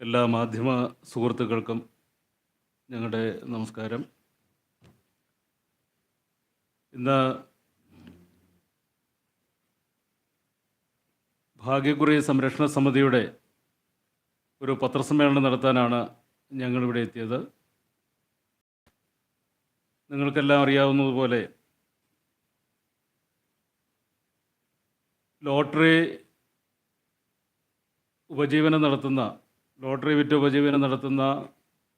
എല്ലാ മാധ്യമ സുഹൃത്തുക്കൾക്കും ഞങ്ങളുടെ നമസ്കാരം. ഇന്ന് ഭാഗ്യക്കുറി സംരക്ഷണ സമിതിയുടെ ഒരു പത്രസമ്മേളനം നടത്താനാണ് ഞങ്ങളിവിടെ എത്തിയത്. നിങ്ങൾക്കെല്ലാം അറിയാവുന്നതുപോലെ ലോട്ടറി ഉപജീവനം നടത്തുന്ന ലോട്ടറി വിറ്റ് ഉപജീവനം നടത്തുന്ന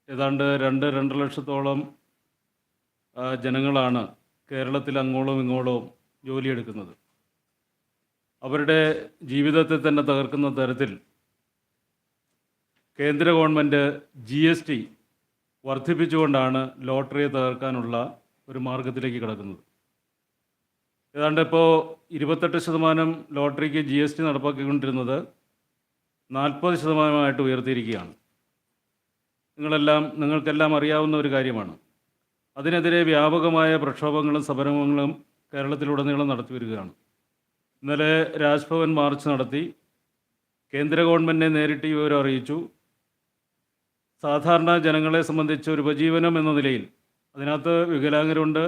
ഏതാണ്ട് രണ്ട് രണ്ടര ലക്ഷത്തോളം ജനങ്ങളാണ് കേരളത്തിൽ അങ്ങോളം ഇങ്ങോളവും ജോലിയെടുക്കുന്നത്. അവരുടെ ജീവിതത്തെ തന്നെ തകർക്കുന്ന തരത്തിൽ കേന്ദ്ര ഗവൺമെന്റ് ജി എസ് ടി വർദ്ധിപ്പിച്ചുകൊണ്ടാണ് ലോട്ടറിയെ തകർക്കാനുള്ള ഒരു മാർഗത്തിലേക്ക് കിടക്കുന്നത്. ഏതാണ്ട് ഇപ്പോൾ ഇരുപത്തെട്ട് ശതമാനം ലോട്ടറിക്ക് ജി എസ് ടി നടപ്പാക്കിക്കൊണ്ടിരുന്നത് നാൽപ്പത് ശതമാനമായിട്ട് ഉയർത്തിയിരിക്കുകയാണ്. നിങ്ങളെല്ലാം നിങ്ങൾക്കെല്ലാം അറിയാവുന്ന ഒരു കാര്യമാണ്. അതിനെതിരെ വ്യാപകമായ പ്രക്ഷോഭങ്ങളും സമരങ്ങളും കേരളത്തിലുടനീളം നടത്തി വരികയാണ്. ഇന്നലെ രാജ്ഭവൻ മാർച്ച് നടത്തി. കേന്ദ്ര ഗവൺമെന്റിനെ നേരിട്ട് വിവരം അറിയിച്ചു. സാധാരണ ജനങ്ങളെ സംബന്ധിച്ച് ഒരു ഉപജീവനം എന്ന നിലയിൽ അതിനകത്ത് വികലാംഗരുണ്ട്.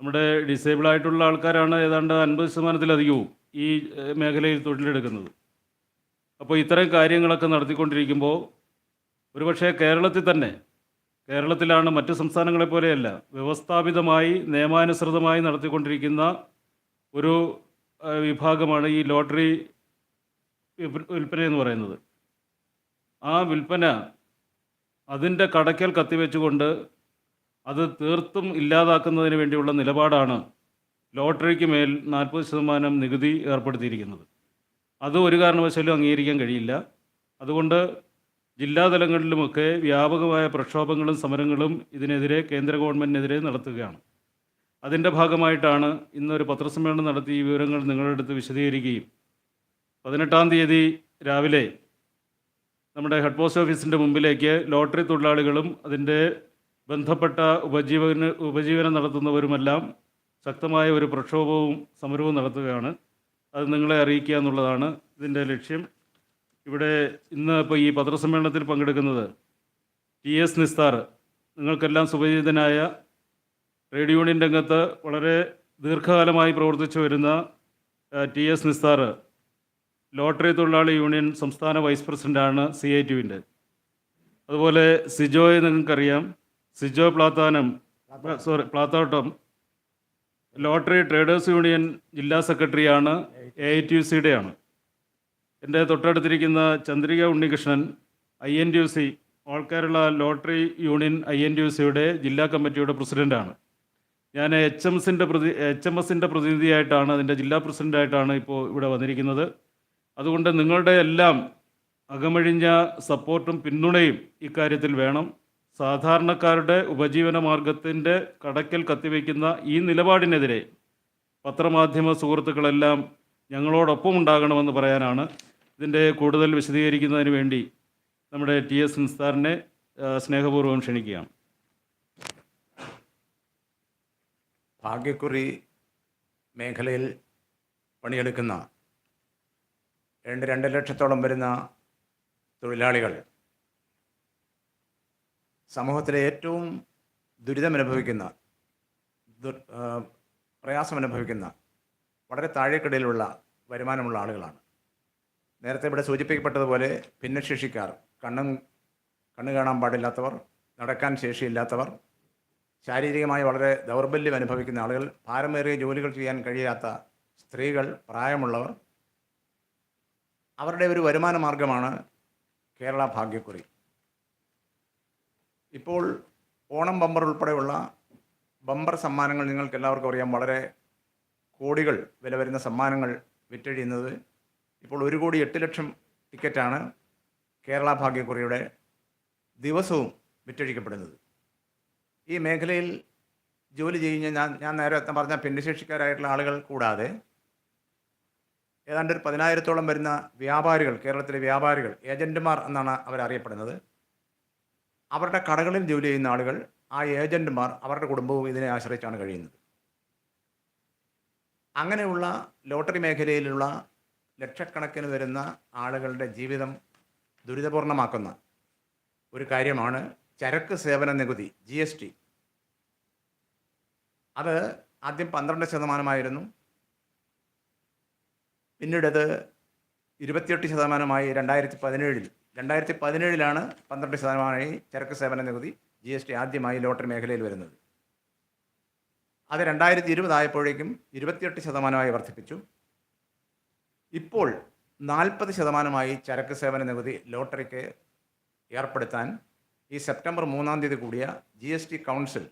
നമ്മുടെ ഡിസേബിൾ ആയിട്ടുള്ള ആൾക്കാരാണ് ഏതാണ്ട് അൻപത് ശതമാനത്തിലധികവും ഈ മേഖലയിൽ തൊഴിലെടുക്കുന്നത്. അപ്പോൾ ഇത്തരം കാര്യങ്ങളൊക്കെ നടത്തിക്കൊണ്ടിരിക്കുമ്പോൾ ഒരുപക്ഷെ കേരളത്തിൽ തന്നെ കേരളത്തിലാണ് മറ്റ് സംസ്ഥാനങ്ങളെ പോലെയല്ല വ്യവസ്ഥാപിതമായി നിയമാനുസൃതമായി നടത്തിക്കൊണ്ടിരിക്കുന്ന ഒരു വിഭാഗമാണ് ഈ ലോട്ടറി വിൽപ്പന എന്ന് പറയുന്നത്. ആ വിൽപ്പന അതിന്റെ കടയ്ക്കൽ കത്തിവെച്ചുകൊണ്ട് അത് തീർത്തും ഇല്ലാതാക്കുന്നതിന് വേണ്ടിയുള്ള നിലപാടാണ് ലോട്ടറിക്ക് മേൽ നാൽപ്പത് ശതമാനം നികുതി ഏർപ്പെടുത്തിയിരിക്കുന്നത്. അത് ഒരു കാരണവശാലും അംഗീകരിക്കാൻ കഴിയില്ല. അതുകൊണ്ട് ജില്ലാതലങ്ങളിലുമൊക്കെ വ്യാപകമായ പ്രക്ഷോഭങ്ങളും സമരങ്ങളും ഇതിനെതിരെ കേന്ദ്ര ഗവൺമെന്റിനെതിരെ നടത്തുകയാണ്. അതിന്റെ ഭാഗമായിട്ടാണ് ഇന്നൊരു പത്രസമ്മേളനം നടത്തി ഈ വിവരങ്ങൾ നിങ്ങളുടെ അടുത്ത് വിശദീകരിക്കുകയും പതിനെട്ടാം തീയതി രാവിലെ നമ്മുടെ ഹെഡ് പോസ്റ്റ് ഓഫീസിന്റെ മുമ്പിലേക്ക് ലോട്ടറി തൊഴിലാളികളും അതിന്റെ ബന്ധപ്പെട്ട ഉപജീവന ഉപജീവനം നടത്തുന്നവരുമെല്ലാം ശക്തമായ ഒരു പ്രക്ഷോഭവും സമരവും നടത്തുകയാണ്. അത് നിങ്ങളെ അറിയിക്കുക എന്നുള്ളതാണ് ഇതിന്റെ ലക്ഷ്യം. ഇവിടെ ഇന്ന് ഇപ്പോൾ ഈ പത്രസമ്മേളനത്തിൽ പങ്കെടുക്കുന്നത് ടി എസ് നിസ്താർ നിങ്ങൾക്കെല്ലാം സുപരിചിതനായ ട്രേഡ് യൂണിയൻ രംഗത്ത് വളരെ ദീർഘകാലമായി പ്രവർത്തിച്ചു വരുന്ന ടി എസ് നിസ്താർ ലോട്ടറി തൊഴിലാളി യൂണിയൻ സംസ്ഥാന വൈസ് പ്രസിഡന്റാണ് സി ഐ ടുവിന്റെ അതുപോലെ സിജോയെ നിങ്ങൾക്കറിയാം. Sijo Plathanam sorry Plathottam lottery traders union ജില്ലാ സെക്രട്ടറിയാണ് എ ഐ ടി യു സിയുടെ ആണ് എന്റെ തൊട്ടടുത്തിരിക്കുന്ന Chandrika Unnikrishnan I N T U C all Kerala lottery union I N T U സിയുടെ ജില്ലാ കമ്മിറ്റിയുടെ പ്രസിഡന്റാണ് ഞാൻ എച്ച് എം എസിന്റെ പ്രതി എച്ച് എം എസിന്റെ പ്രതിനിധിയായിട്ടാണ് അതിന്റെ ജില്ലാ പ്രസിഡന്റായിട്ടാണ് ഇപ്പോൾ ഇവിടെ വന്നിരിക്കുന്നത്. അതുകൊണ്ട് നിങ്ങളുടെ എല്ലാം അകമഴിഞ്ഞ സപ്പോർട്ടും പിന്തുണയും ഇക്കാര്യത്തിൽ വേണം. സാധാരണക്കാരുടെ ഉപജീവന മാർഗത്തിന്റെ കടക്കൽ കത്തിവെക്കുന്ന ഈ നിലപാടിനെതിരെ പത്രമാധ്യമ സുഹൃത്തുക്കളെല്ലാം ഞങ്ങളോടൊപ്പം ഉണ്ടാകണമെന്ന് പറയാനാണ് ഇതിന്റെ കൂടുതൽ വിശദീകരിക്കുന്നതിന് വേണ്ടി നമ്മുടെ ടി എസ് നിസ്താറിനെ സ്നേഹപൂർവം ക്ഷണിക്കുകയാണ്. ഭാഗ്യക്കുറി മേഖലയിൽ പണിയെടുക്കുന്ന രണ്ട് രണ്ട് ലക്ഷത്തോളം വരുന്ന തൊഴിലാളികൾ സമൂഹത്തിലെ ഏറ്റവും ദുരിതമനുഭവിക്കുന്ന പ്രയാസമനുഭവിക്കുന്ന വളരെ താഴേക്കിടയിലുള്ള വരുമാനമുള്ള ആളുകളാണ്. നേരത്തെ ഇവിടെ സൂചിപ്പിക്കപ്പെട്ടതുപോലെ ഭിന്നശേഷിക്കാർ കണ്ണും കണ്ണു കാണാൻ പാടില്ലാത്തവർ നടക്കാൻ ശേഷിയില്ലാത്തവർ ശാരീരികമായി വളരെ ദൗർബല്യം അനുഭവിക്കുന്ന ആളുകൾ ഭാരമേറിയ ജോലികൾ ചെയ്യാൻ കഴിയാത്ത സ്ത്രീകൾ പ്രായമുള്ളവർ അവരുടെ ഒരു വരുമാന മാർഗമാണ് കേരള ഭാഗ്യക്കുറി. ഇപ്പോൾ ഓണം ബമ്പർ ഉൾപ്പെടെയുള്ള ബമ്പർ സമ്മാനങ്ങൾ നിങ്ങൾക്ക് എല്ലാവർക്കും അറിയാം. വളരെ കോടികൾ വില വരുന്ന സമ്മാനങ്ങൾ വിറ്റഴിയുന്നത്. ഇപ്പോൾ ഒരു കോടി എട്ട് ലക്ഷം ടിക്കറ്റാണ് കേരള ഭാഗ്യക്കുറിയുടെ ദിവസവും വിറ്റഴിക്കപ്പെടുന്നത്. ഈ മേഖലയിൽ ജോലി ചെയ്യുന്ന ഞാൻ ഞാൻ നേരത്തെ പറഞ്ഞ ഭിന്നശേഷിക്കാരായിട്ടുള്ള ആളുകൾ കൂടാതെ ഏതാണ്ട് ഒരു പതിനായിരത്തോളം വരുന്ന വ്യാപാരികൾ കേരളത്തിലെ വ്യാപാരികൾ ഏജന്റുമാർ എന്നാണ് അവരറിയപ്പെടുന്നത്. അവരുടെ കടകളിൽ ജോലി ചെയ്യുന്ന ആളുകൾ ആ ഏജന്റുമാർ അവരുടെ കുടുംബവും ഇതിനെ ആശ്രയിച്ചാണ് കഴിയുന്നത്. അങ്ങനെയുള്ള ലോട്ടറി മേഖലയിലുള്ള ലക്ഷക്കണക്കിന് വരുന്ന ആളുകളുടെ ജീവിതം ദുരിതപൂർണമാക്കുന്ന ഒരു കാര്യമാണ് ചരക്ക് സേവന നികുതി ജി എസ് ടി. അത് ആദ്യം പന്ത്രണ്ട് ശതമാനമായിരുന്നു. പിന്നീടത് ഇരുപത്തിയെട്ട് ശതമാനമായി രണ്ടായിരത്തി പതിനേഴിൽ രണ്ടായിരത്തി പതിനേഴിലാണ് പന്ത്രണ്ട് ശതമാനമായി ചരക്ക് സേവന നികുതി ജി എസ് ടി ആദ്യമായി ലോട്ടറി മേഖലയിൽ വരുന്നത്. അത് രണ്ടായിരത്തി ഇരുപതായപ്പോഴേക്കും ഇരുപത്തിയെട്ട് ശതമാനമായി വർദ്ധിപ്പിച്ചു. ഇപ്പോൾ നാൽപ്പത് ശതമാനമായി ചരക്ക് സേവന നികുതി ലോട്ടറിക്ക് ഏർപ്പെടുത്താൻ ഈ സെപ്റ്റംബർ മൂന്നാം തീയതി കൂടിയ ജി എസ് ടി കൗൺസിൽ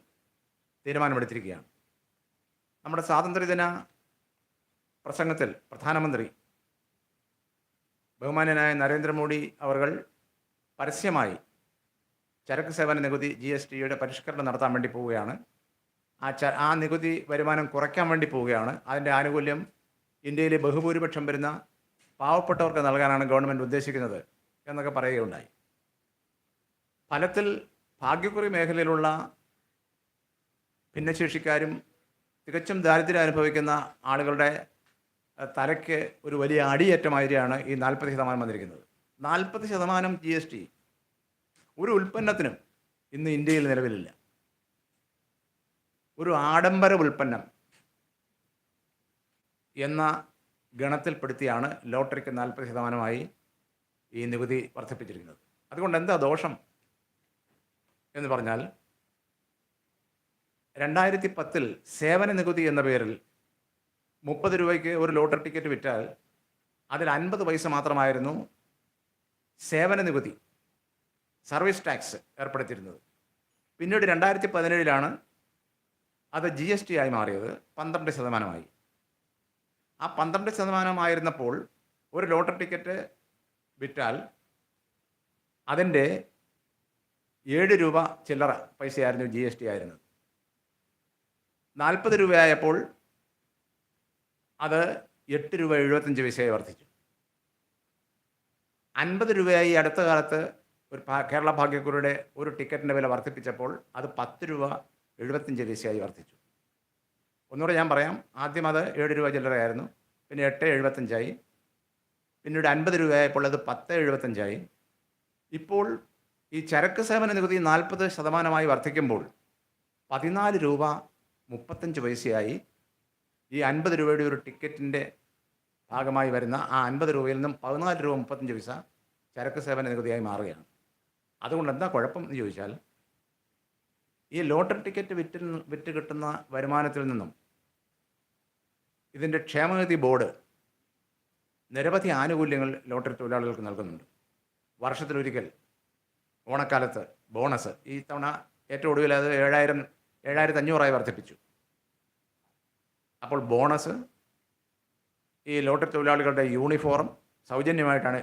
തീരുമാനമെടുത്തിരിക്കുകയാണ്. നമ്മുടെ സ്വാതന്ത്ര്യദിന പ്രസംഗത്തിൽ പ്രധാനമന്ത്രി ബഹുമാന്യനായ നരേന്ദ്രമോദി അവർ പരസ്യമായി ചരക്ക് സേവന നികുതി ജി എസ് ടിയുടെ പരിഷ്കരണം നടത്താൻ വേണ്ടി പോവുകയാണ്. ആ ച ആ നികുതി വരുമാനം കുറയ്ക്കാൻ വേണ്ടി പോവുകയാണ്. അതിന്റെ ആനുകൂല്യം ഇന്ത്യയിലെ ബഹുഭൂരിപക്ഷം വരുന്ന പാവപ്പെട്ടവർക്ക് നൽകാനാണ് ഗവൺമെന്റ് ഉദ്ദേശിക്കുന്നത് എന്നൊക്കെ പറയുകയുണ്ടായി. ഫലത്തിൽ ഭാഗ്യക്കുറി മേഖലയിലുള്ള ഭിന്നശേഷിക്കാരും തികച്ചും ദാരിദ്ര്യം അനുഭവിക്കുന്ന ആളുകളുടെ തലയ്ക്ക് ഒരു വലിയ അടിയേറ്റമാതിരിയാണ് ഈ നാൽപ്പത് ശതമാനം വന്നിരിക്കുന്നത്. നാൽപ്പത് ശതമാനം ജി എസ് ടി ഒരു ഉൽപ്പന്നത്തിനും ഇന്ന് ഇന്ത്യയിൽ നിലവിലില്ല. ഒരു ആഡംബര ഉൽപ്പന്നം എന്ന ഗണത്തിൽപ്പെടുത്തിയാണ് ലോട്ടറിക്ക് നാൽപ്പത് ശതമാനമായി ഈ നികുതി വർദ്ധിപ്പിച്ചിരിക്കുന്നത്. അതുകൊണ്ട് എന്താ ദോഷം എന്ന് പറഞ്ഞാൽ രണ്ടായിരത്തി പത്തിൽ സേവന നികുതി എന്ന പേരിൽ മുപ്പത് രൂപയ്ക്ക് ഒരു ലോട്ടറി ടിക്കറ്റ് വിറ്റാൽ അതിൽ അൻപത് പൈസ മാത്രമായിരുന്നു സേവന നികുതി സർവീസ് ടാക്സ് ഏർപ്പെടുത്തിയിരുന്നത്. പിന്നീട് രണ്ടായിരത്തി പതിനേഴിലാണ് അത് ജി എസ് ടി ആയി മാറിയത് പന്ത്രണ്ട് ശതമാനമായി. ആ പന്ത്രണ്ട് ശതമാനമായിരുന്നപ്പോൾ ഒരു ലോട്ടറി ടിക്കറ്റ് വിറ്റാൽ അതിന്റെ ഏഴ് രൂപ ചില്ലറ പൈസയായിരുന്നു ജി എസ് ടി ആയിരുന്നത്. നാൽപ്പത് രൂപയായപ്പോൾ അത് എട്ട് രൂപ എഴുപത്തഞ്ച് പൈസയായി വർദ്ധിച്ചു. അൻപത് രൂപയായി അടുത്ത കാലത്ത് ഒരു കേരള ഭാഗ്യക്കുറിയുടെ ഒരു ടിക്കറ്റിന്റെ വില വർദ്ധിപ്പിച്ചപ്പോൾ അത് പത്ത് രൂപ എഴുപത്തഞ്ച് പൈസയായി വർദ്ധിച്ചു. ഒന്നുകൂടെ ഞാൻ പറയാം ആദ്യം അത് ഏഴ് രൂപ ചില്ലറയായിരുന്നു പിന്നെ എട്ട് എഴുപത്തഞ്ചായി പിന്നീട് അൻപത് രൂപയായപ്പോൾ അത് പത്ത് എഴുപത്തഞ്ചായി. ഇപ്പോൾ ഈ ചരക്ക് സേവന നികുതി നാൽപ്പത് ശതമാനമായി വർദ്ധിക്കുമ്പോൾ പതിനാല് രൂപ മുപ്പത്തഞ്ച് പൈസയായി ഈ അൻപത് രൂപയുടെ ഒരു ടിക്കറ്റിന്റെ ഭാഗമായി വരുന്ന ആ അൻപത് രൂപയിൽ നിന്നും പതിനാല് രൂപ മുപ്പത്തഞ്ച് പൈസ ചരക്ക് സേവന നികുതിയായി മാറുകയാണ്. അതുകൊണ്ട് എന്താ കുഴപ്പം എന്ന് ചോദിച്ചാൽ ഈ ലോട്ടറി ടിക്കറ്റ് വിറ്റ് വിറ്റ് കിട്ടുന്ന വരുമാനത്തിൽ നിന്നും ഇതിന്റെ ക്ഷേമനിധി ബോർഡ് നിരവധി ആനുകൂല്യങ്ങൾ ലോട്ടറി തൊഴിലാളികൾക്ക് നൽകുന്നുണ്ട്. വർഷത്തിലൊരിക്കൽ ഓണക്കാലത്ത് ബോണസ് ഈ തവണ ഏറ്റവും ഒടുവിൽ അത് ഏഴായിരം ഏഴായിരത്തി അഞ്ഞൂറായി വർദ്ധിപ്പിച്ചു. അപ്പോൾ ബോണസ് ഈ ലോട്ടറി തൊഴിലാളികളുടെ യൂണിഫോം സൗജന്യമായിട്ടാണ്.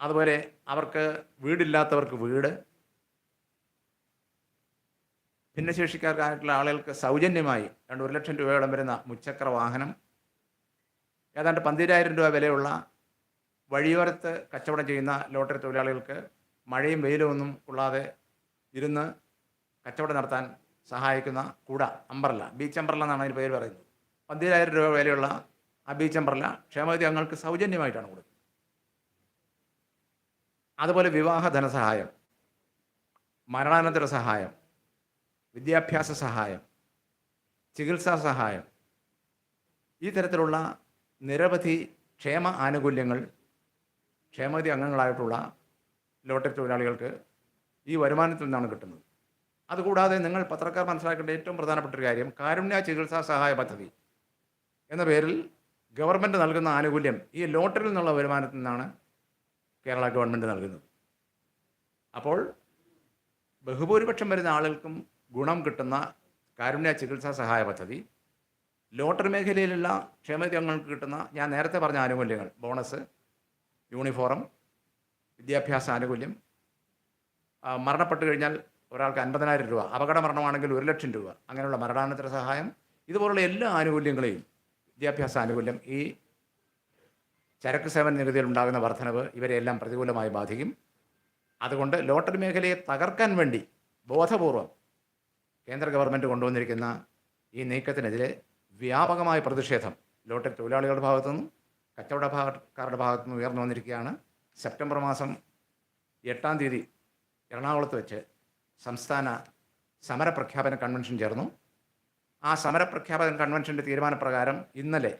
അതുപോലെ അവർക്ക് വീടില്ലാത്തവർക്ക് വീട്. ഭിന്നശേഷിക്കാർക്കായിട്ടുള്ള ആളുകൾക്ക് സൗജന്യമായി രണ്ട് ഒരു ലക്ഷം രൂപയോളം വരുന്ന മുച്ചക്ര വാഹനം. ഏതാണ്ട് പന്തിരായിരം രൂപ വിലയുള്ള വഴിയോരത്ത് കച്ചവടം ചെയ്യുന്ന ലോട്ടറി തൊഴിലാളികൾക്ക് മഴയും വെയിലും ഒന്നും കൊള്ളാതെ ഇരുന്ന് കച്ചവടം നടത്താൻ സഹായിക്കുന്ന കൂട അമ്പർല ബീച്ച് അമ്പർല എന്നാണ് അതിന് പേര് പറയുന്നത്. പന്തിരായിരം രൂപ വിലയുള്ള ആ ബീച്ച് അമ്പർല ക്ഷേമനിധി അംഗങ്ങൾക്ക് സൗജന്യമായിട്ടാണ് കൊടുക്കുന്നത്. അതുപോലെ വിവാഹ ധനസഹായം മരണാനന്തര സഹായം വിദ്യാഭ്യാസ സഹായം ചികിത്സാ സഹായം ഈ തരത്തിലുള്ള നിരവധി ക്ഷേമ ആനുകൂല്യങ്ങൾ ക്ഷേമനിധി അംഗങ്ങളായിട്ടുള്ള ലോട്ടറി തൊഴിലാളികൾക്ക് ഈ വരുമാനത്തിൽ നിന്നാണ് കിട്ടുന്നത്. അതുകൂടാതെ നിങ്ങൾ പത്രക്കാർ മനസ്സിലാക്കേണ്ട ഏറ്റവും പ്രധാനപ്പെട്ട ഒരു കാര്യം കാരുണ്യ ചികിത്സാ സഹായ പദ്ധതി എന്ന പേരിൽ ഗവൺമെന്റ് നൽകുന്ന ആനുകൂല്യം ഈ ലോട്ടറിയിൽ നിന്നുള്ള വരുമാനത്തിൽ നിന്നാണ് കേരള ഗവൺമെന്റ് നൽകുന്നത്. അപ്പോൾ ബഹുഭൂരിപക്ഷം വരുന്ന ആളുകൾക്കും ഗുണം കിട്ടുന്ന കാരുണ്യ ചികിത്സാ സഹായ പദ്ധതി ലോട്ടറി മേഖലയിലുള്ള ക്ഷേമതങ്ങൾക്ക് കിട്ടുന്ന ഞാൻ നേരത്തെ പറഞ്ഞ ആനുകൂല്യങ്ങൾ ബോണസ് യൂണിഫോം വിദ്യാഭ്യാസ ആനുകൂല്യം മരണപ്പെട്ടു മരണപ്പെട്ട് കഴിഞ്ഞാൽ ഒരാൾക്ക് അൻപതിനായിരം രൂപ അപകട മരണമാണെങ്കിൽ ഒരു ലക്ഷം രൂപ അങ്ങനെയുള്ള മരണാനന്തര സഹായം ഇതുപോലുള്ള എല്ലാ ആനുകൂല്യങ്ങളെയും വിദ്യാഭ്യാസ ആനുകൂല്യം ഈ ചരക്ക് സേവന നികുതിയിൽ ഉണ്ടാകുന്ന വർധനവ് ഇവരെയെല്ലാം പ്രതികൂലമായി ബാധിക്കും. അതുകൊണ്ട് ലോട്ടറി മേഖലയെ തകർക്കാൻ വേണ്ടി ബോധപൂർവം കേന്ദ്ര ഗവൺമെന്റ് കൊണ്ടുവന്നിരിക്കുന്ന ഈ നീക്കത്തിനെതിരെ വ്യാപകമായ പ്രതിഷേധം ലോട്ടറി തൊഴിലാളികളുടെ ഭാഗത്തുനിന്നും കച്ചവടക്കാരുടെ ഭാഗത്തുനിന്നും ഉയർന്നു വന്നിരിക്കുകയാണ്. സെപ്റ്റംബർ മാസം എട്ടാം തീയതി എറണാകുളത്ത് വെച്ച് സംസ്ഥാന സമരപ്രഖ്യാപന കൺവെൻഷൻ ചേർന്നു. ആ സമരപ്രഖ്യാപന കൺവെൻഷന്റെ തീരുമാനപ്രകാരം ഇന്നലെ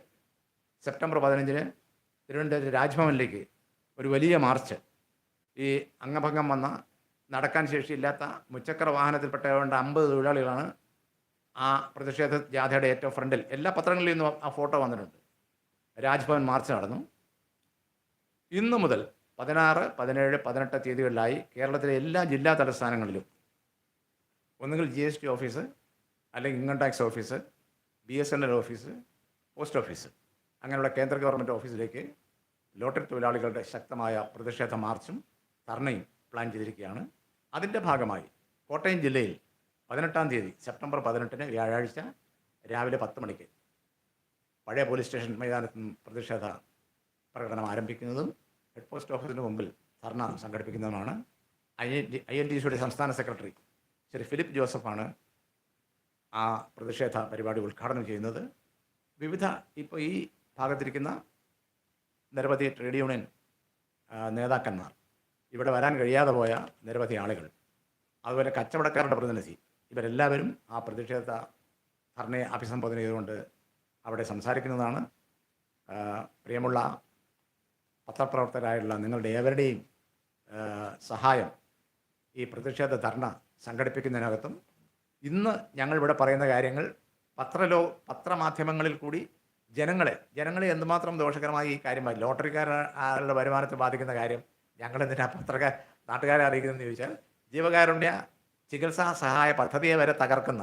സെപ്റ്റംബർ പതിനഞ്ചിന് തിരുവനന്തപുരം രാജ്ഭവനിലേക്ക് ഒരു വലിയ മാർച്ച് ഈ അംഗഭംഗം വന്ന നടക്കാൻ ശേഷിയില്ലാത്ത മുച്ചക്ര വാഹനത്തിൽപ്പെട്ട ഏതാണ്ട് അമ്പത് തൊഴിലാളികളാണ് ആ പ്രതിഷേധ ജാഥയുടെ ഏറ്റവും ഫ്രണ്ടിൽ. എല്ലാ പത്രങ്ങളിൽ നിന്നും ആ ഫോട്ടോ വന്നിട്ടുണ്ട്. രാജ്ഭവൻ മാർച്ച് നടന്നു. ഇന്നു മുതൽ പതിനാറ് പതിനേഴ് പതിനെട്ട് തീയതികളിലായി കേരളത്തിലെ എല്ലാ ജില്ലാ തലസ്ഥാനങ്ങളിലും ഒന്നുകിൽ ജി എസ് ടി ഓഫീസ് അല്ലെങ്കിൽ income tax office B S N L office post office. അങ്ങനെയുള്ള കേന്ദ്ര ഗവൺമെന്റ് ഓഫീസിലേക്ക് ലോട്ടറി തൊഴിലാളികളുടെ ശക്തമായ പ്രതിഷേധ മാർച്ചും ധർണയും പ്ലാൻ ചെയ്തിരിക്കുകയാണ്. അതിന്റെ ഭാഗമായി കോട്ടയം ജില്ലയിൽ പതിനെട്ടാം തീയതി സെപ്റ്റംബർ പതിനെട്ടിന് വ്യാഴാഴ്ച രാവിലെ പത്ത് മണിക്ക് പഴയ പോലീസ് സ്റ്റേഷൻ മൈതാനത്ത് നിന്നും പ്രതിഷേധ പ്രകടനം ആരംഭിക്കുന്നതും ഹെഡ് പോസ്റ്റ് ഓഫീസിന് മുമ്പിൽ ധർണ സംഘടിപ്പിക്കുന്നതുമാണ്. I N D I N സിയുടെ സംസ്ഥാന സെക്രട്ടറി ശ്രീ ഫിലിപ്പ് ജോസഫാണ് ആ പ്രതിഷേധ പരിപാടി ഉദ്ഘാടനം ചെയ്യുന്നത്. വിവിധ ഇപ്പോൾ ഈ ഭാഗത്തിരിക്കുന്ന നിരവധി ട്രേഡ് യൂണിയൻ നേതാക്കന്മാർ ഇവിടെ വരാൻ കഴിയാതെ പോയ നിരവധി ആളുകൾ അതുപോലെ കച്ചവടക്കാരുടെ പ്രതിനിധി ഇവരെല്ലാവരും ആ പ്രതിഷേധ ധർണയെ അഭിസംബോധന ചെയ്തുകൊണ്ട് അവിടെ സംസാരിക്കുന്നതാണ്. പ്രിയമുള്ള പത്രപ്രവർത്തകരായുള്ള നിങ്ങളുടെ ഏവരുടെയും സഹായം ഈ പ്രതിഷേധ ധർണ സംഘടിപ്പിക്കുന്നതിനകത്തും. ഇന്ന് ഞങ്ങൾ ഇവിടെ പറയുന്ന കാര്യങ്ങൾ പത്രലോ പത്രമാധ്യമങ്ങളിൽ കൂടി ജനങ്ങളെ ജനങ്ങളെ എന്തുമാത്രം ദോഷകരമായി ഈ കാര്യം ലോട്ടറിക്കാരുടെ വരുമാനത്തെ ബാധിക്കുന്ന കാര്യം ഞങ്ങൾ എന്തിനാ പത്രക്കാർ നാട്ടുകാരെ അറിയിക്കുന്നതെന്ന് ചോദിച്ചാൽ ജീവകാരുണ്യ ചികിത്സാ സഹായ പദ്ധതിയെ വരെ തകർക്കുന്ന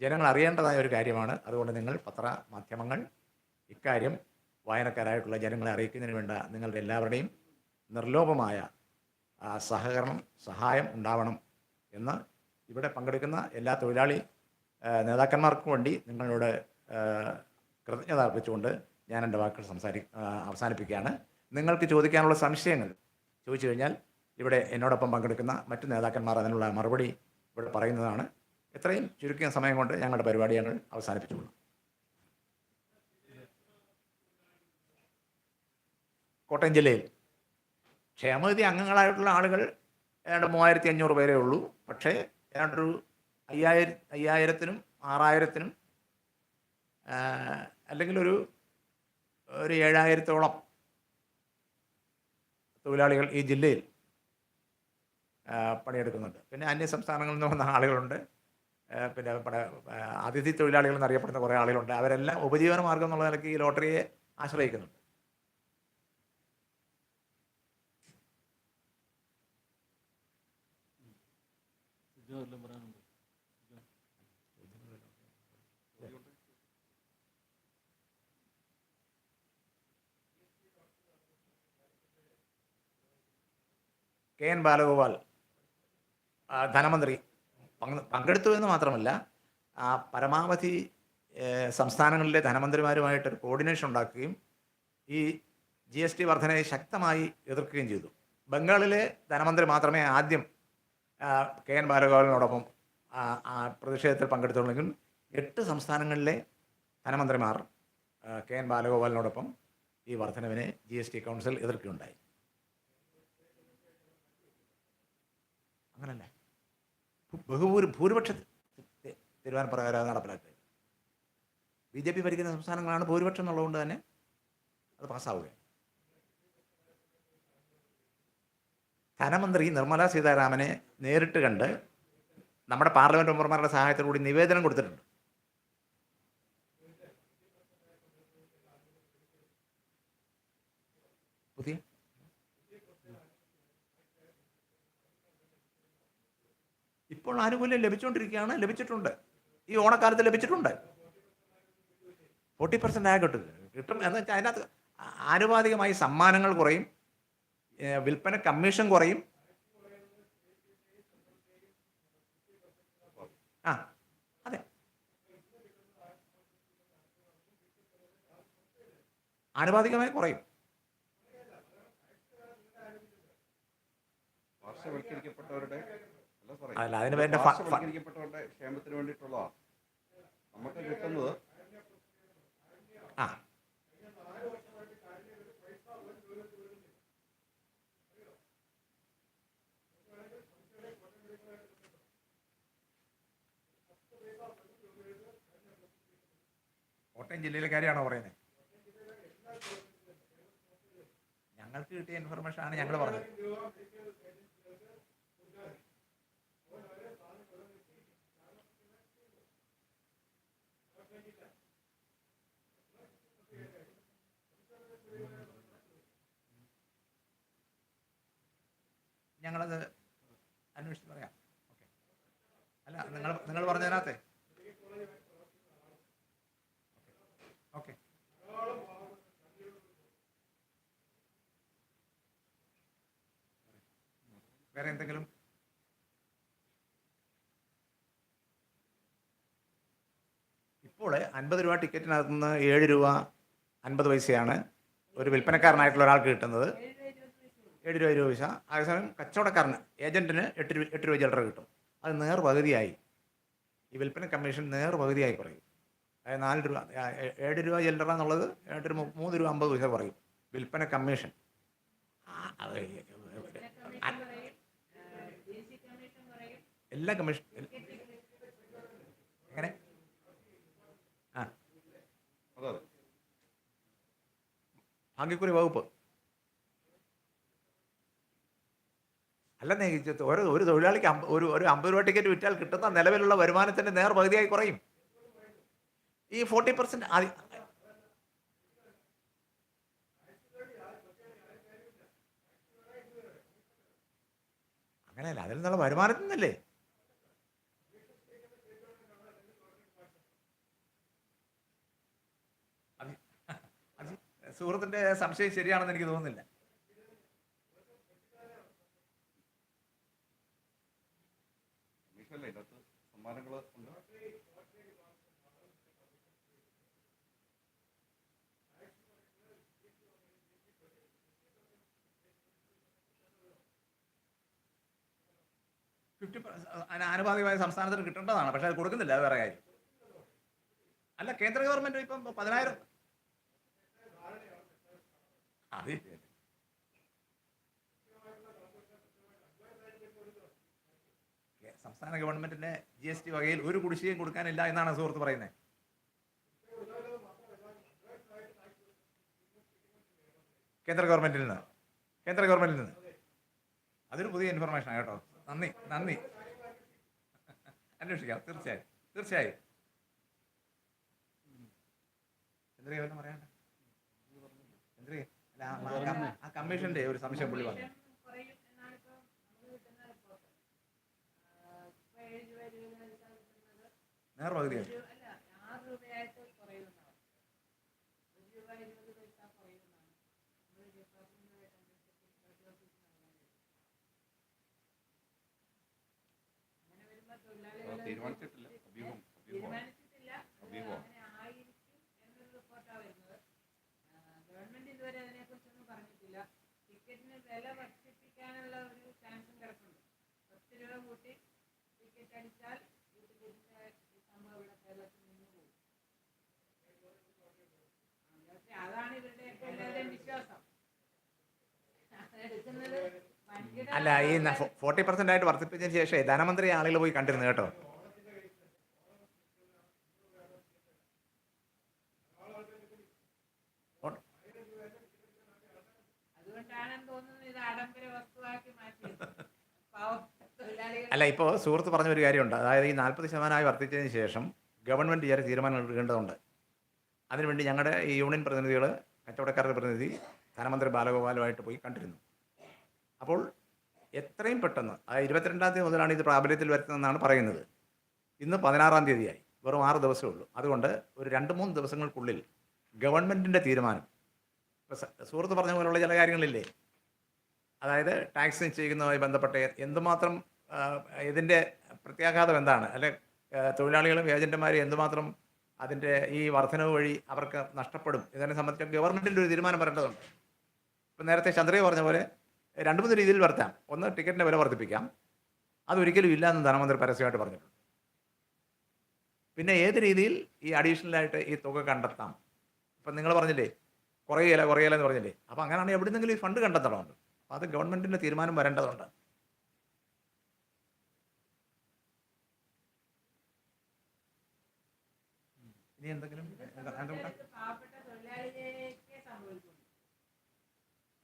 ജനങ്ങൾ അറിയേണ്ടതായ ഒരു കാര്യമാണ്. അതുകൊണ്ട് നിങ്ങൾ പത്രമാധ്യമങ്ങൾ ഇക്കാര്യം വായനക്കാരായിട്ടുള്ള ജനങ്ങളെ അറിയിക്കുന്നതിന് വേണ്ട നിങ്ങളുടെ എല്ലാവരുടെയും നിർലോഭമായ സഹകരണം സഹായം ഉണ്ടാവണം. എന്ന് ഇവിടെ പങ്കെടുക്കുന്ന എല്ലാ തൊഴിലാളി നേതാക്കന്മാർക്കും വേണ്ടി നിങ്ങളോട് കൃതജ്ഞത അർപ്പിച്ചുകൊണ്ട് ഞാൻ എന്റെ വാക്കുകൾ സംസാരി അവസാനിപ്പിക്കുകയാണ്. നിങ്ങൾക്ക് ചോദിക്കാനുള്ള സംശയങ്ങൾ ചോദിച്ചു കഴിഞ്ഞാൽ ഇവിടെ എന്നോടൊപ്പം പങ്കെടുക്കുന്ന മറ്റ് നേതാക്കന്മാർ അതിനുള്ള മറുപടി ഇവിടെ പറയുന്നതാണ്. എത്രയും ചുരുക്കിയ സമയം കൊണ്ട് ഞങ്ങളുടെ പരിപാടി ഞങ്ങൾ അവസാനിപ്പിച്ചുകൊള്ളു. കോട്ടയം ജില്ലയിൽ ക്ഷേമനിധി അംഗങ്ങളായിട്ടുള്ള ആളുകൾ ഏതാണ്ട് മൂവായിരത്തി അഞ്ഞൂറ് പേരേ ഉള്ളൂ. പക്ഷേ ഏതാണ്ടൊരു അയ്യായിര അയ്യായിരത്തിനും ആറായിരത്തിനും അല്ലെങ്കിൽ ഒരു ഒരു ഏഴായിരത്തോളം തൊഴിലാളികൾ ഈ ജില്ലയിൽ പണിയെടുക്കുന്നുണ്ട്. പിന്നെ അന്യ സംസ്ഥാനങ്ങളിൽ നിന്ന് വന്ന ആളുകളുണ്ട്. പിന്നെ നമ്മുടെ അതിഥി തൊഴിലാളികൾ എന്നറിയപ്പെടുന്ന കുറേ ആളുകളുണ്ട്. അവരെല്ലാം ഉപജീവന മാർഗം എന്നുള്ള നിലയ്ക്ക് ഈ ലോട്ടറിയെ ആശ്രയിക്കുന്നുണ്ട്. കെ എൻ ബാലഗോപാൽ ധനമന്ത്രി പങ്ക് പങ്കെടുത്തു എന്ന് മാത്രമല്ല ആ പരമാവധി സംസ്ഥാനങ്ങളിലെ ധനമന്ത്രിമാരുമായിട്ടൊരു കോർഡിനേഷൻ ഉണ്ടാക്കുകയും ഈ ജി എസ് ടി വർധനയെ ശക്തമായി എതിർക്കുകയും ചെയ്തു. ബംഗാളിലെ ധനമന്ത്രി മാത്രമേ ആദ്യം കെ എൻ ബാലഗോപാലിനോടൊപ്പം ആ, പ്രതിഷേധത്തിൽ പങ്കെടുത്തുള്ളെങ്കിൽ എട്ട് സംസ്ഥാനങ്ങളിലെ ധനമന്ത്രിമാർ കെ എൻ ബാലഗോപാലിനോടൊപ്പം ഈ വർധനവിനെ ജി എസ് ടി കൗൺസിൽ എതിർക്കുകയുണ്ടായി. അങ്ങനല്ല? ബഹുഭൂരി ഭൂരിപക്ഷ തീരുമാനപ്രകാരം നടപ്പിലാക്കുക. ബി ജെ പി ഭരിക്കുന്ന സംസ്ഥാനങ്ങളാണ് ഭൂരിപക്ഷം എന്നുള്ളതുകൊണ്ട് തന്നെ അത് പാസ്സാവുക ധനമന്ത്രി നിർമ്മലാ സീതാരാമനെ നേരിട്ട് കണ്ട് നമ്മുടെ പാർലമെന്റ് മെമ്പർമാരുടെ സഹായത്തോടു കൂടി നിവേദനം കൊടുത്തിട്ടുണ്ട് പുതിയ ഇപ്പോൾ ആനുകൂല്യം ലഭിച്ചുകൊണ്ടിരിക്കുകയാണ് ലഭിച്ചിട്ടുണ്ട്. ഈ ഓണക്കാലത്ത് ലഭിച്ചിട്ടുണ്ട്. ഫോർട്ടി പെർസെന്റ് ആയി കിട്ടും എന്ന് വെച്ചാൽ അതിനകത്ത് ആനുപാതികമായി സമ്മാനങ്ങൾ കുറയും വിൽപ്പന കമ്മീഷൻ കുറയും. ആ അതെ. ആനുപാതികമായി കുറയും. പാർശ്വവൽക്കരിക്കപ്പെട്ടവരുടെ അല്ല അതിന് പേരെ ആ. കോട്ടയം ജില്ലയിലെ കാര്യമാണോ പറയുന്നത് ഞങ്ങൾക്ക് കിട്ടിയ ഇൻഫർമേഷൻ ആണ് ഞങ്ങൾ പറഞ്ഞത്. ഞങ്ങളത് അന്വേഷിച്ച് പറയാം. ഓക്കെ. അല്ല നിങ്ങൾ നിങ്ങൾ പറഞ്ഞതിനകത്തെ. ഓക്കെ. വേറെ എന്തെങ്കിലും ഇപ്പോൾ അൻപത് രൂപ ടിക്കറ്റിനകത്ത് നിന്ന് ഏഴ് രൂപ അൻപത് പൈസയാണ് ഒരു വിൽപ്പനക്കാരനായിട്ടുള്ള ഒരാൾക്ക് കിട്ടുന്നത്. ഏഴ് രൂപ ഇരുപത് പൈസ. അതേസമയം കച്ചവടക്കാരന് ഏജന്റിന് എട്ട് രൂപ എട്ട് രൂപ ചില്ലറ കിട്ടും. അത് നേർ പകുതിയായി. ഈ വിൽപ്പന കമ്മീഷൻ നേർ പകുതിയായി കുറയും. അതായത് നാല് രൂപ ഏഴ് രൂപ ചില്ലറ എന്നുള്ളത് ഏട്ടൊരു മൂന്ന് രൂപ അമ്പത് പൈസ കുറയും. വിൽപ്പന കമ്മീഷൻ. എല്ലാ കമ്മീഷൻ എങ്ങനെ ആ അതെ അതെ ഭാഗ്യക്കുറി വകുപ്പ്. അല്ലെന്നേ ഒരു ഒരു തൊഴിലാളിക്ക് ഒരു ഒരു അമ്പത് രൂപ ടിക്കറ്റ് വിറ്റാൽ കിട്ടുന്ന നിലവിലുള്ള വരുമാനത്തിന്റെ നേർ പകുതിയായി കുറയും. ഈ ഫോർട്ടി പെർസെന്റ് അങ്ങനെയല്ല അതിൽ നിന്നുള്ള വരുമാനത്തിൽ നിന്നല്ലേ അത് അത് സുഹൃത്തിന്റെ സംശയം ശരിയാണെന്ന് എനിക്ക് തോന്നുന്നില്ല. ഫിഫ്റ്റി ആനുപാതികമായ സംസ്ഥാനത്തിന് കിട്ടേണ്ടതാണ് പക്ഷെ അത് കൊടുക്കുന്നില്ല അത് വേറെ കാര്യം. അല്ല കേന്ദ്ര ഗവൺമെന്റ് ഇപ്പം പതിനായിരം അത് സംസ്ഥാന ഗവൺമെന്റിന്റെ ജി എസ് ടി വകയിൽ ഒരു കുടിശ്ശികയും കൊടുക്കാനില്ല എന്നാണ് സുഹൃത്ത് പറയുന്നത് കേന്ദ്ര ഗവൺമെന്റിൽ നിന്ന്. കേന്ദ്ര ഗവൺമെന്റിൽ നിന്ന്. അതൊരു പുതിയ ഇൻഫർമേഷൻ ആണ് കേട്ടോ. നന്ദി നന്ദി. അന്വേഷിക്കാം തീർച്ചയായും തീർച്ചയായും. കേന്ദ്ര വല്ലതും പറയാനുണ്ടോ? ആ- കമ്മീഷന്റെ ഒരു സംശയം പുള്ളി പറഞ്ഞു. എന്നാണ് ഇപ്പൊ നമുക്ക് കിട്ടുന്ന റിപ്പോർട്ട് ഇപ്പൊ ഏഴ് രൂപ ഇരുപത് പൈസ കിട്ടുന്നത് നേർ പകുതിയാണ് ഒരു അല്ല ആറ് രൂപയായിട്ട് കുറയുമെന്നാണ് ഒരു രൂപ ഇരുപത് പൈസ കുറയുമെന്നാണ് നമ്മൾ ഡിപ്പാർട്ട്മെന്റുമായിട്ട് അന്വേഷിച്ചിട്ട് ഓഫീസിൽ അങ്ങനെ വരുമ്പോ അത് തൊഴിലാളികൾ തീരുമാനിച്ചിട്ടില്ല അഭ്യൂഹം അഭ്യൂഹമാണ് തീരുമാനിച്ചിട്ടില്ല അത് അഭ്യൂഹമാണ്. അങ്ങനെ ആയിരിക്കും എന്നൊരു റിപ്പോർട്ടാണ് വരുന്നത് ആ, ഗവൺമെന്റ് ഇതുവരെ അതിനെക്കുറിച്ചൊന്നും പറഞ്ഞിട്ടില്ല ടിക്കറ്റിന് വില വർദ്ധിപ്പിക്കാനുള്ള ഒരു ചാൻസും കിടപ്പുണ്ട്. പത്ത് രൂപ കൂട്ടി ടിക്കറ്റ് അടിച്ചാൽ വിശ്വാസം. അല്ല ഈ ഫോർട്ടി പെർസെന്റ് ആയിട്ട് വർദ്ധിപ്പിച്ചതിന് ശേഷം ധനമന്ത്രി ആളുകൾ പോയി കണ്ടിരുന്നു കേട്ടോ. അല്ല ഇപ്പോൾ സുഹൃത്ത് പറഞ്ഞ ഒരു കാര്യമുണ്ട്. അതായത് ഈ നാൽപ്പത് ശതമാനമായി വർദ്ധിച്ചതിന് ശേഷം ഗവൺമെന്റ് ചില തീരുമാനങ്ങൾ എടുക്കേണ്ടതുണ്ട്. അതിനുവേണ്ടി ഞങ്ങളുടെ ഈ യൂണിയൻ പ്രതിനിധികൾ കച്ചവടക്കാരുടെ പ്രതിനിധി ധനമന്ത്രി ബാലഗോപാലുമായിട്ട് പോയി കണ്ടിരുന്നു. അപ്പോൾ എത്രയും പെട്ടെന്ന് അതായത് ഇരുപത്തിരണ്ടാം തീയതി മുതലാണ് ഇത് പ്രാബല്യത്തിൽ വരുത്തുന്നതെന്നാണ് പറയുന്നത്. ഇന്ന് പതിനാറാം തീയതിയായി വെറും ആറ് ദിവസമേ ഉള്ളൂ. അതുകൊണ്ട് ഒരു രണ്ട് മൂന്ന് ദിവസങ്ങൾക്കുള്ളിൽ ഗവൺമെന്റിന്റെ തീരുമാനം ഇപ്പോൾ സുഹൃത്ത് പറഞ്ഞ പോലുള്ള ചില കാര്യങ്ങളില്ലേ? അതായത് ടാക്സ് നിശ്ചയിക്കുന്നതുമായി ബന്ധപ്പെട്ട് എന്തുമാത്രം ഇതിന്റെ പ്രത്യാഘാതം എന്താണ്? അല്ലെ തൊഴിലാളികളും ഏജന്റുമാരും എന്തുമാത്രം അതിന്റെ ഈ വർധനവ് വഴി അവർക്ക് നഷ്ടപ്പെടും? ഇതിനെ സംബന്ധിച്ച് ഗവൺമെന്റിന്റെ ഒരു തീരുമാനം വരേണ്ടതുണ്ട്. ഇപ്പം നേരത്തെ ചന്ദ്രയെ പറഞ്ഞ പോലെ രണ്ട് മൂന്ന് രീതിയിൽ വരുത്താം. ഒന്ന് ടിക്കറ്റിന്റെ വില വർദ്ധിപ്പിക്കാം. അതൊരിക്കലും ഇല്ല എന്ന് ധനമന്ത്രി പരസ്യമായിട്ട് പറഞ്ഞിട്ടുണ്ട്. പിന്നെ ഏത് രീതിയിൽ ഈ അഡീഷണലായിട്ട് ഈ തുക കണ്ടെത്താം? ഇപ്പം നിങ്ങൾ പറഞ്ഞില്ലേ കുറയില്ല കുറയില്ല എന്ന് പറഞ്ഞില്ലേ? അപ്പോൾ അങ്ങനെയാണെങ്കിൽ എവിടെ നിന്നെങ്കിലും ഈ ഫണ്ട് കണ്ടെത്തണമുണ്ട്. അത് ഗവൺമെന്റിന്റെ തീരുമാനം വരേണ്ടതുണ്ട്. ഇനി എന്തെങ്കിലും അൺസോൾഡ് അൺസോൾഡ് കൂട്ടാ? സമരത്ത് പാവപ്പെട്ട തൊഴിലാളികളേക്കേ സംഭവിക്കുള്ളൂ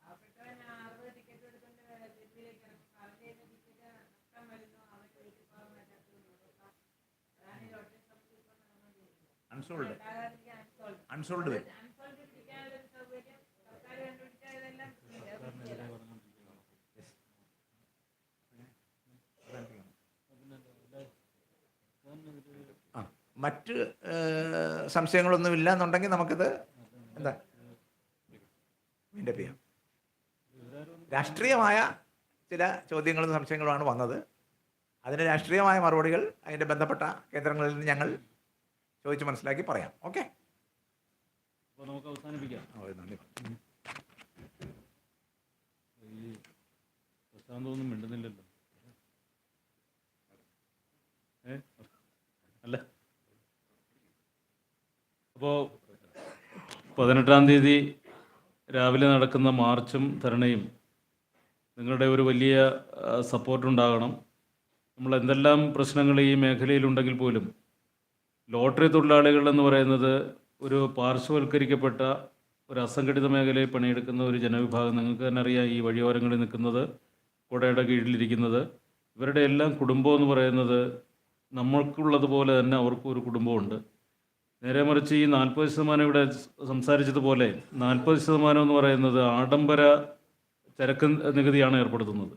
പാവപ്പെട്ടവൻ അറുപത് ടിക്കറ്റ് എടുത്തുകൊണ്ട് തെരുവിലേക്ക് ഇറങ്ങും അവന്റെ ടിക്കറ്റ് നഷ്ടം വരുന്നു അവർക്ക് വീട്ടിൽ പോകാൻ പറ്റാത്തത് അതാണ് ഈ ലോട്ടറി സംബന്ധിച്ച് ഇപ്പം നടന്നുകൊണ്ടിരിക്കുന്നത് അൺസോൾഡ് ഉണ്ടാകാതിരിക്കാൻ unsolved. അൺസോൾഡ് വരും unsolved പിടിക്കാനുള്ള ഒരു സൗകര്യം സർക്കാർ കണ്ടുപിടിച്ചാൽ ഇതെല്ലാം ശരിയാവും. ആ മറ്റ് സംശയങ്ങളൊന്നുമില്ല എന്നുണ്ടെങ്കിൽ നമുക്കിത് എന്താ? വിന്റെ ചെയ്യാം. രാഷ്ട്രീയമായ ചില ചോദ്യങ്ങളും സംശയങ്ങളുമാണ് വന്നത്. അതിന് രാഷ്ട്രീയമായ മറുപടികൾ അതിന്റെ ബന്ധപ്പെട്ട കേന്ദ്രങ്ങളിൽ നിന്ന് ഞങ്ങൾ ചോദിച്ച് മനസ്സിലാക്കി പറയാം. ഓക്കെ? നമുക്ക് അവസാനിപ്പിക്കാം. മിണ്ടുന്നില്ലല്ലോ. ഏ? അല്ല. അപ്പോൾ പതിനെട്ടാം തീയതി രാവിലെ നടക്കുന്ന മാർച്ചും ധരണയും നിങ്ങളുടെ ഒരു വലിയ സപ്പോർട്ട് ഉണ്ടാകണം നമ്മൾ എന്തെല്ലാം പ്രശ്നങ്ങൾ ഈ മേഖലയിലുണ്ടെങ്കിൽ പോലും ലോട്ടറി തൊഴിലാളികൾ എന്ന് പറയുന്നത് ഒരു പാർശ്വവൽക്കരിക്കപ്പെട്ട ഒരു അസംഘടിത മേഖലയിൽ പണിയെടുക്കുന്ന ഒരു ജനവിഭാഗം നിങ്ങൾക്ക് തന്നെ അറിയാം ഈ വഴിയോരങ്ങളിൽ നിൽക്കുന്നത് കുടയുടെ കീഴിലിരിക്കുന്നത്. ഇവരുടെ എല്ലാം കുടുംബം എന്ന് പറയുന്നത് നമ്മൾക്കുള്ളതുപോലെ തന്നെ അവർക്കും ഒരു കുടുംബമുണ്ട്. നേരെ മറിച്ച് ഈ നാൽപ്പത് ശതമാനം ഇവിടെ സംസാരിച്ചതുപോലെ നാൽപ്പത് ശതമാനം എന്ന് പറയുന്നത് ആഡംബര ചരക്ക് നികുതിയാണ് ഏർപ്പെടുത്തുന്നത്.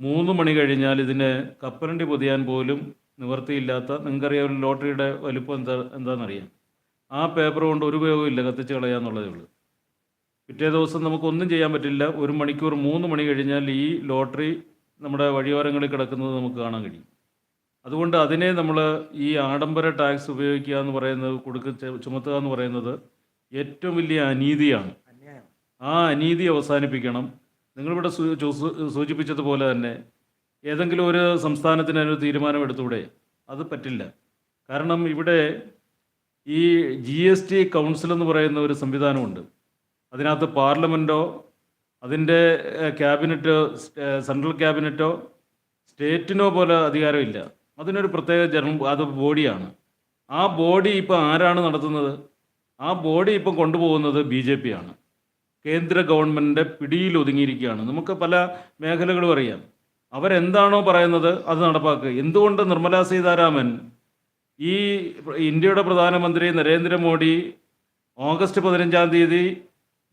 മൂന്ന് മണി കഴിഞ്ഞാൽ ഇതിന് കപ്പലണ്ടി പൊതിയാൻ പോലും നിവർത്തിയില്ലാത്ത നിങ്ങൾക്കറിയാം ലോട്ടറിയുടെ വലിപ്പം എന്താ എന്താണെന്നറിയാം. ആ പേപ്പർ കൊണ്ട് ഒരു ഉപയോഗമില്ല കത്തിച്ച് കളയാന്നുള്ളതേ ഉള്ളൂ. പിറ്റേ ദിവസം നമുക്കൊന്നും ചെയ്യാൻ പറ്റില്ല. ഒരു മണിക്കൂർ മൂന്ന് മണി കഴിഞ്ഞാൽ ഈ ലോട്ടറി നമ്മുടെ വഴിയോരങ്ങളിൽ കിടക്കുന്നത് നമുക്ക് കാണാൻ കഴിയും. അതുകൊണ്ട് അതിനെ നമ്മൾ ഈ ആഡംബര ടാക്സ് ഉപയോഗിക്കുക എന്ന് പറയുന്നത് കൊടുക്ക ചുമത്തുക എന്ന് പറയുന്നത് ഏറ്റവും വലിയ അനീതിയാണ്. ആ അനീതി അവസാനിപ്പിക്കണം. നിങ്ങളിവിടെ സൂചിപ്പിച്ചതുപോലെ തന്നെ ഏതെങ്കിലും ഒരു സംസ്ഥാനത്തിന് ഒരു തീരുമാനമെടുത്തൂടെ? അത് പറ്റില്ല. കാരണം ഇവിടെ ഈ ജി എസ് ടി കൗൺസിൽ എന്ന് പറയുന്ന ഒരു സംവിധാനമുണ്ട്. അതിനകത്ത് പാർലമെന്റോ അതിന്റെ ക്യാബിനറ്റോ സെൻട്രൽ ക്യാബിനറ്റോ സ്റ്റേറ്റിനോ പോലെ അധികാരമില്ല. അതിനൊരു പ്രത്യേക ജനം അത് ബോഡിയാണ്. ആ ബോഡി ഇപ്പോൾ ആരാണ് നടത്തുന്നത്? ആ ബോഡി ഇപ്പം കൊണ്ടുപോകുന്നത് ബി ജെ പി ആണ് കേന്ദ്ര ഗവൺമെന്റിന്റെ പിടിയിൽ ഒതുങ്ങിയിരിക്കുകയാണ്. നമുക്ക് പല മേഖലകളും അറിയാം. അവരെന്താണോ പറയുന്നത് അത് നടപ്പാക്കുക. എന്തുകൊണ്ട് നിർമ്മലാ സീതാരാമൻ ഈ ഇന്ത്യയുടെ പ്രധാനമന്ത്രി നരേന്ദ്രമോദി ഓഗസ്റ്റ് പതിനഞ്ചാം തീയതി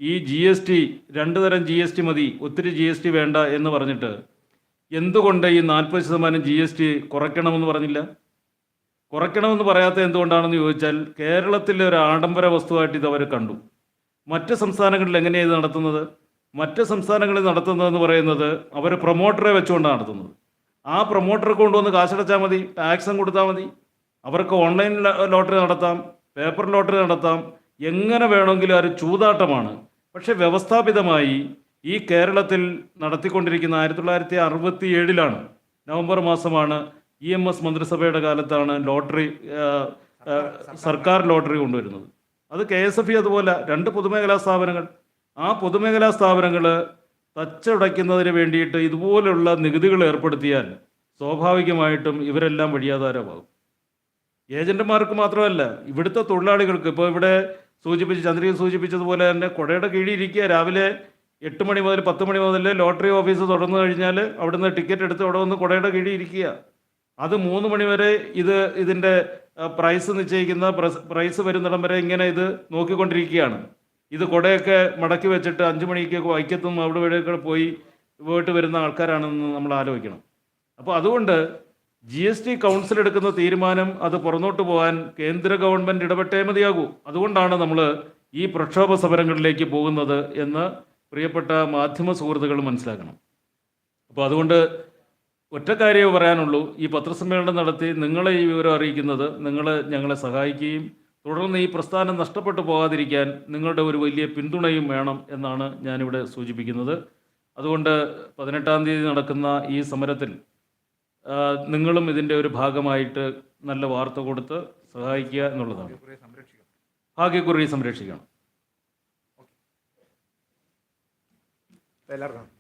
ഈ ജി എസ് ടി രണ്ട് തരം ജി എസ് ടി മതി ഒത്തിരി ജി എസ് ടി വേണ്ട എന്ന് പറഞ്ഞിട്ട് എന്തുകൊണ്ട് ഈ നാൽപ്പത് ശതമാനം ജി എസ് ടി കുറയ്ക്കണമെന്ന് പറഞ്ഞില്ല? കുറയ്ക്കണമെന്ന് പറയാത്ത എന്തുകൊണ്ടാണെന്ന് ചോദിച്ചാൽ കേരളത്തിലെ ഒരു ആഡംബര വസ്തുവായിട്ട് ഇത് അവർ കണ്ടു. മറ്റ് സംസ്ഥാനങ്ങളിൽ എങ്ങനെയാണ് ഇത് നടത്തുന്നത്? മറ്റ് സംസ്ഥാനങ്ങളിൽ നടത്തുന്നതെന്ന് പറയുന്നത് അവർ പ്രൊമോട്ടറെ വെച്ചുകൊണ്ടാണ് നടത്തുന്നത്. ആ പ്രൊമോട്ടറെ കൊണ്ടുവന്ന് കാശടച്ചാൽ മതി ടാക്സും കൊടുത്താൽ മതി. അവർക്ക് ഓൺലൈൻ ലോട്ടറി നടത്താം പേപ്പർ ലോട്ടറി നടത്താം. എങ്ങനെ വേണമെങ്കിലും ഒരു ചൂതാട്ടമാണ്. പക്ഷേ വ്യവസ്ഥാപിതമായി ഈ കേരളത്തിൽ നടത്തിക്കൊണ്ടിരിക്കുന്ന ആയിരത്തി തൊള്ളായിരത്തി അറുപത്തി ഏഴിലാണ് നവംബർ മാസമാണ് ഇ എം എസ് മന്ത്രിസഭയുടെ കാലത്താണ് ലോട്ടറി സർക്കാർ ലോട്ടറി കൊണ്ടുവരുന്നത്. അത് കെ എസ് എഫ് ഇ അതുപോലെ രണ്ട് പൊതുമേഖലാ സ്ഥാപനങ്ങൾ. ആ പൊതുമേഖലാ സ്ഥാപനങ്ങൾ തച്ചടയ്ക്കുന്നതിന് വേണ്ടിയിട്ട് ഇതുപോലുള്ള നികുതികൾ ഏർപ്പെടുത്തിയാൽ സ്വാഭാവികമായിട്ടും ഇവരെല്ലാം വഴിയാധാരമാകും. ഏജന്റുമാർക്ക് മാത്രമല്ല ഇവിടുത്തെ തൊഴിലാളികൾക്ക് ഇപ്പോൾ ഇവിടെ സൂചിപ്പിച്ച് ചന്ദ്രിക സൂചിപ്പിച്ചതുപോലെ തന്നെ കുടയുടെ കീഴിൽ ഇരിക്കുക രാവിലെ എട്ട് മണി മുതൽ പത്ത് മണി മുതൽ ലോട്ടറി ഓഫീസ് തുറന്നു കഴിഞ്ഞാൽ അവിടുന്ന് ടിക്കറ്റ് എടുത്ത് അവിടെ വന്ന് കുടയുടെ കീഴിൽ ഇരിക്കുക. അത് മൂന്ന് മണി വരെ ഇത് ഇതിന്റെ പ്രൈസ് നിശ്ചയിക്കുന്ന പ്രസ്- വരുന്നിടം വരെ ഇങ്ങനെ ഇത് നോക്കിക്കൊണ്ടിരിക്കുകയാണ്. ഇത് കുടയൊക്കെ മടക്കി വെച്ചിട്ട് അഞ്ച് മണിക്ക് വൈക്കത്തും അവിടെ ഇവിടെയൊക്കെ പോയി പോയിട്ട് വരുന്ന ആൾക്കാരാണെന്ന് നമ്മൾ ആലോചിക്കണം. അപ്പോൾ അതുകൊണ്ട് ജി എസ് ടി കൗൺസിൽ എടുക്കുന്ന തീരുമാനം അത് പുറന്നോട്ട് പോകാൻ കേന്ദ്ര ഗവൺമെന്റ് ഇടപെട്ടേ മതിയാകൂ. അതുകൊണ്ടാണ് നമ്മൾ ഈ പ്രക്ഷോഭ സമരങ്ങളിലേക്ക് പോകുന്നത് എന്ന് പ്രിയപ്പെട്ട മാധ്യമ സുഹൃത്തുക്കൾ മനസ്സിലാക്കണം. അപ്പോൾ അതുകൊണ്ട് ഒറ്റ കാര്യമേ പറയാനുള്ളൂ. ഈ പത്രസമ്മേളനം നടത്തി നിങ്ങളെ ഈ വിവരം അറിയിക്കുന്നത് നിങ്ങൾ ഞങ്ങളെ സഹായിക്കുകയും തുടർന്ന് ഈ പ്രസ്ഥാനം നഷ്ടപ്പെട്ടു പോകാതിരിക്കാൻ നിങ്ങളുടെ ഒരു വലിയ പിന്തുണയും വേണം എന്നാണ് ഞാനിവിടെ സൂചിപ്പിക്കുന്നത്. അതുകൊണ്ട് പതിനെട്ടാം തീയതി നടക്കുന്ന ഈ സമരത്തിൽ നിങ്ങളും ഇതിന്റെ ഒരു ഭാഗമായിട്ട് നല്ല വാർത്ത കൊടുത്ത് സഹായിക്കുക എന്നുള്ളതാണ്. ഭാഗ്യക്കുറി സംരക്ഷിക്കണം. ഭാഗ്യക്കുറി സംരക്ഷിക്കണം എല്ലാവർക്കും